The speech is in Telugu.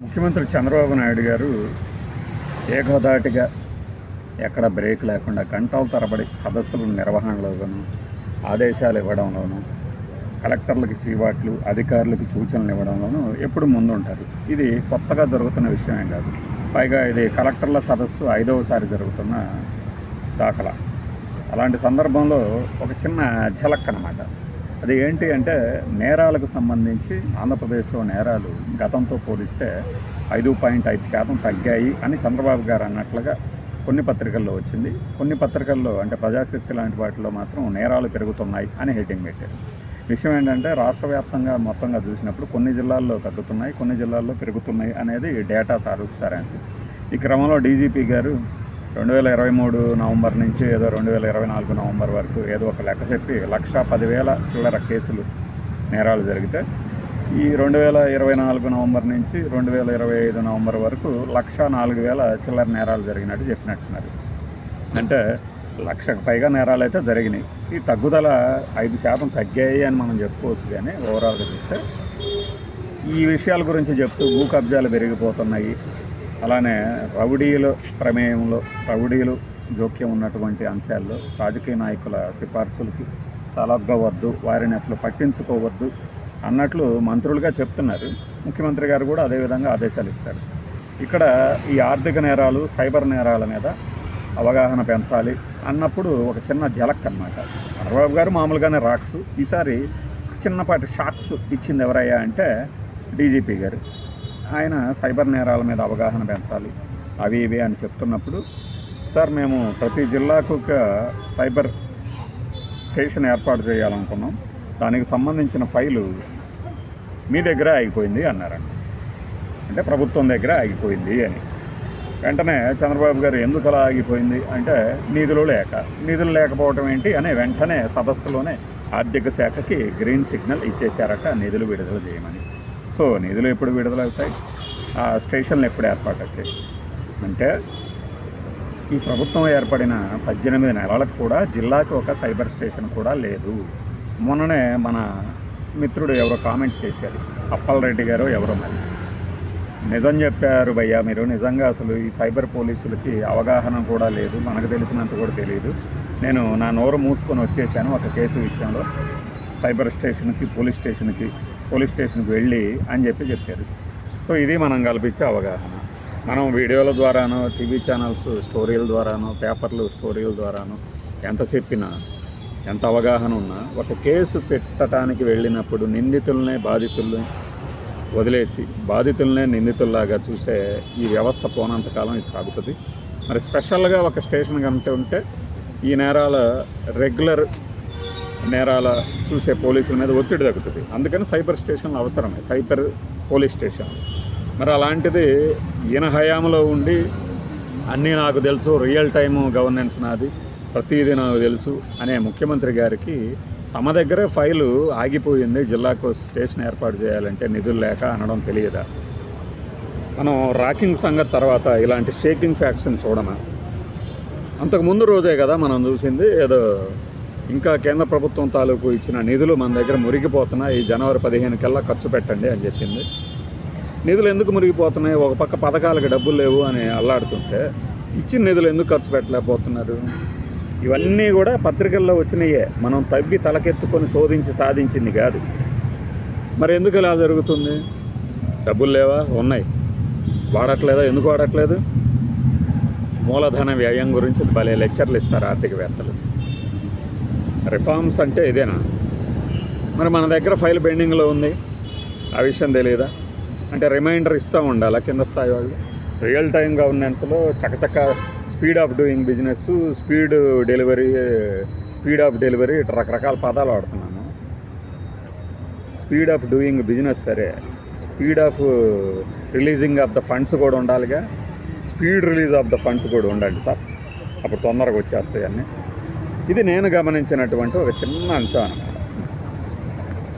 ముఖ్యమంత్రి చంద్రబాబు నాయుడు గారు ఏకోదాటిగా ఎక్కడ బ్రేక్ లేకుండా గంటల తరబడి సదస్సుల నిర్వహణలోనూ ఆదేశాలు ఇవ్వడంలోనూ కలెక్టర్లకు చీవాట్లు అధికారులకు సూచనలు ఇవ్వడంలోనూ ఎప్పుడు ముందుంటారు. ఇది కొత్తగా జరుగుతున్న విషయమే కాదు. పైగా ఇది కలెక్టర్ల సదస్సు ఐదవసారి జరుగుతున్న దాఖలా. అలాంటి సందర్భంలో ఒక చిన్న ఝలక్ అనమాట అది ఏంటి అంటే నేరాలకు సంబంధించి ఆంధ్రప్రదేశ్లో నేరాలు గతంతో పోలిస్తే ఐదు పాయింట్ ఐదు శాతం తగ్గాయి అని చంద్రబాబు గారు అన్నట్లుగా కొన్ని పత్రికల్లో వచ్చింది. కొన్ని పత్రికల్లో అంటే ప్రజాశక్తి లాంటి వాటిలో మాత్రం నేరాలు పెరుగుతున్నాయి అని హెడ్డింగ్ పెట్టారు. విషయం ఏంటంటే రాష్ట్ర వ్యాప్తంగా మొత్తంగా చూసినప్పుడు కొన్ని జిల్లాల్లో తగ్గుతున్నాయి కొన్ని జిల్లాల్లో పెరుగుతున్నాయి అనేది డేటా తాలూకు సారాంశం. ఈ క్రమంలో డీజీపీ గారు రెండు వేల ఇరవై మూడు నవంబర్ నుంచి ఏదో రెండు వేల ఇరవై నాలుగు నవంబర్ వరకు ఏదో ఒక లెక్క చెప్పి లక్ష పదివేల చిల్లర కేసులు నేరాలు జరిగితే ఈ రెండు వేల ఇరవై నాలుగు నవంబర్ నుంచి రెండు వేల ఇరవై ఐదు నవంబర్ వరకు లక్ష నాలుగు వేల చిల్లర నేరాలు జరిగినట్టు చెప్పినట్టున్నారు. అంటే లక్షకు పైగా నేరాలు అయితే జరిగినాయి. ఈ తగ్గుదల ఐదు శాతం తగ్గాయి అని మనం చెప్పుకోవచ్చు కానీ ఓవరాల్గా చూస్తే ఈ విషయాల గురించి చెప్తూ భూ కబ్జాలు పెరిగిపోతున్నాయి. అలానే రౌడీల ప్రమేయంలో రౌడీలు జోక్యం ఉన్నటువంటి అంశాల్లో రాజకీయ నాయకుల సిఫార్సులకి తలొగ్గవద్దు వారిని అసలు పట్టించుకోవద్దు అన్నట్లు మంత్రులుగా చెప్తున్నారు. ముఖ్యమంత్రి గారు కూడా అదేవిధంగా ఆదేశాలు ఇస్తారు. ఇక్కడ ఈ ఆర్థిక నేరాలు సైబర్ నేరాల మీద అవగాహన పెంచాలి అన్నప్పుడు ఒక చిన్న జలక్ అన్నమాట. చంద్రబాబు గారు మామూలుగానే రాక్స్. ఈసారి చిన్నపాటి షాక్స్ ఇచ్చింది ఎవరయ్యా అంటే డీజీపీ గారు. ఆయన సైబర్ నేరాల మీద అవగాహన పెంచాలి. అవి ఇవి అని చెప్తున్నప్పుడు సార్ మేము ప్రతి జిల్లాకు ఒక సైబర్ స్టేషన్ ఏర్పాటు చేయాలనుకున్నాం. దానికి సంబంధించిన ఫైలు మీ దగ్గర ఆగిపోయింది అన్నారండి. అంటే ప్రభుత్వం దగ్గర ఆగిపోయింది అని. వెంటనే చంద్రబాబు గారు ఎందుకు అలా ఆగిపోయింది? అంటే నిధులు లేక. నిధులు లేకపోవటం ఏంటి? అని వెంటనే సదస్సులోనే ఆర్థిక శాఖకి గ్రీన్ సిగ్నల్ ఇచ్చేశారట నిధులు విడుదల చేయమని. సో నిధులు ఎప్పుడు విడుదలవుతాయి? ఆ స్టేషన్లు ఎప్పుడు ఏర్పాటు అవుతాయి? అంటే ఈ ప్రభుత్వం ఏర్పడిన పద్దెనిమిది నెలలకు కూడా జిల్లాకి ఒక సైబర్ స్టేషన్ కూడా లేదు. మొన్ననే మన మిత్రుడు ఎవరో కామెంట్ చేశారు. అప్పలరెడ్డి గారు ఎవరో మరి. నిజం చెప్పారు భయ్యా మీరు. నిజంగా అసలు ఈ సైబర్ పోలీసులకి అవగాహన కూడా లేదు. మనకు తెలిసినంత కూడా తెలియదు. నేను నా నోరు మూసుకొని వచ్చేసాను ఒక కేసు విషయంలో. సైబర్ స్టేషన్కి పోలీస్ స్టేషన్కి పోలీస్ స్టేషన్కి వెళ్ళి అని చెప్పి చెప్పారు. సో ఇది మనం కల్పించే అవగాహన. మనం వీడియోల ద్వారానో టీవీ ఛానల్స్ స్టోరీల ద్వారానో పేపర్లు స్టోరీల ద్వారానో ఎంత చెప్పినా ఎంత అవగాహన ఉన్నా ఒక కేసు పెట్టడానికి వెళ్ళినప్పుడు నిందితులనే బాధితుల్ని వదిలేసి బాధితులనే నిందితుల్లాగా చూసే ఈ వ్యవస్థ పోనంతకాలం ఇది సాగుతుంది. మరి స్పెషల్గా ఒక స్టేషన్ కనుక ఉంటే ఈ నేరాల రెగ్యులర్ నేరాల చూసే పోలీసుల మీద ఒత్తిడి తగ్గుతుంది. అందుకని సైబర్ స్టేషన్లు అవసరమే. Cyber police station. మరి అలాంటిది ఈయన హయాంలో ఉండి అన్నీ నాకు తెలుసు. రియల్ టైము గవర్నెన్స్ నాది. ప్రతిదీ నాకు తెలుసు అనే ముఖ్యమంత్రి గారికి తమ దగ్గరే ఫైలు ఆగిపోయింది. జిల్లాకు స్టేషన్ ఏర్పాటు చేయాలంటే నిధులు లేక అనడం తెలియదా? మనం రాకింగ్ సంగతి తర్వాత ఇలాంటి షేకింగ్ ఫ్యాక్ట్స్ని చూడమా? అంతకుముందు రోజే కదా మనం చూసింది. ఏదో ఇంకా కేంద్ర ప్రభుత్వం తాలూకు ఇచ్చిన నిధులు మన దగ్గర మురిగిపోతున్నాయి. ఈ జనవరి పదిహేను కల్లా ఖర్చు పెట్టండి అని చెప్పింది. నిధులు ఎందుకు మురిగిపోతున్నాయి? ఒక పక్క పథకాలకు డబ్బులు లేవు అని అల్లాడుతుంటే ఇచ్చిన నిధులు ఎందుకు ఖర్చు పెట్టలేకపోతున్నారు? ఇవన్నీ కూడా పత్రికల్లో వచ్చినాయే. మనం తవ్వి తలకెత్తుకొని శోధించి సాధించింది కాదు. మరి ఎందుకు ఇలా జరుగుతుంది? డబ్బులు లేవా? ఉన్నాయి. వాడట్లేదా? ఎందుకు వాడట్లేదు? మూలధన వ్యయం గురించి భలే లెక్చర్లు ఇస్తారు ఆర్థికవేత్తలు. రిఫార్మ్స్ అంటే ఇదేనా? మరి మన దగ్గర ఫైల్ పెండింగ్లో ఉంది. ఆ విషయం తెలియదా అంటే రిమైండర్ ఇస్తూ ఉండాలా కింద స్థాయి వాళ్ళు? రియల్ టైం గవర్నెన్స్లో చకచక speed of doing business speed delivery speed of delivery ఇట్లా రకరకాల పదాలు వాడుతున్నాను స్పీడ్ ఆఫ్ డూయింగ్ బిజినెస్ సరే. Speed of releasing of the funds కూడా ఉండాలిగా. Speed release of the funds కూడా ఉండాలి సార్. అప్పుడు తొందరగా వచ్చేస్తాయి అన్నీ. ఇది నేను గమనించినటువంటి ఒక చిన్న అంశం అనమాట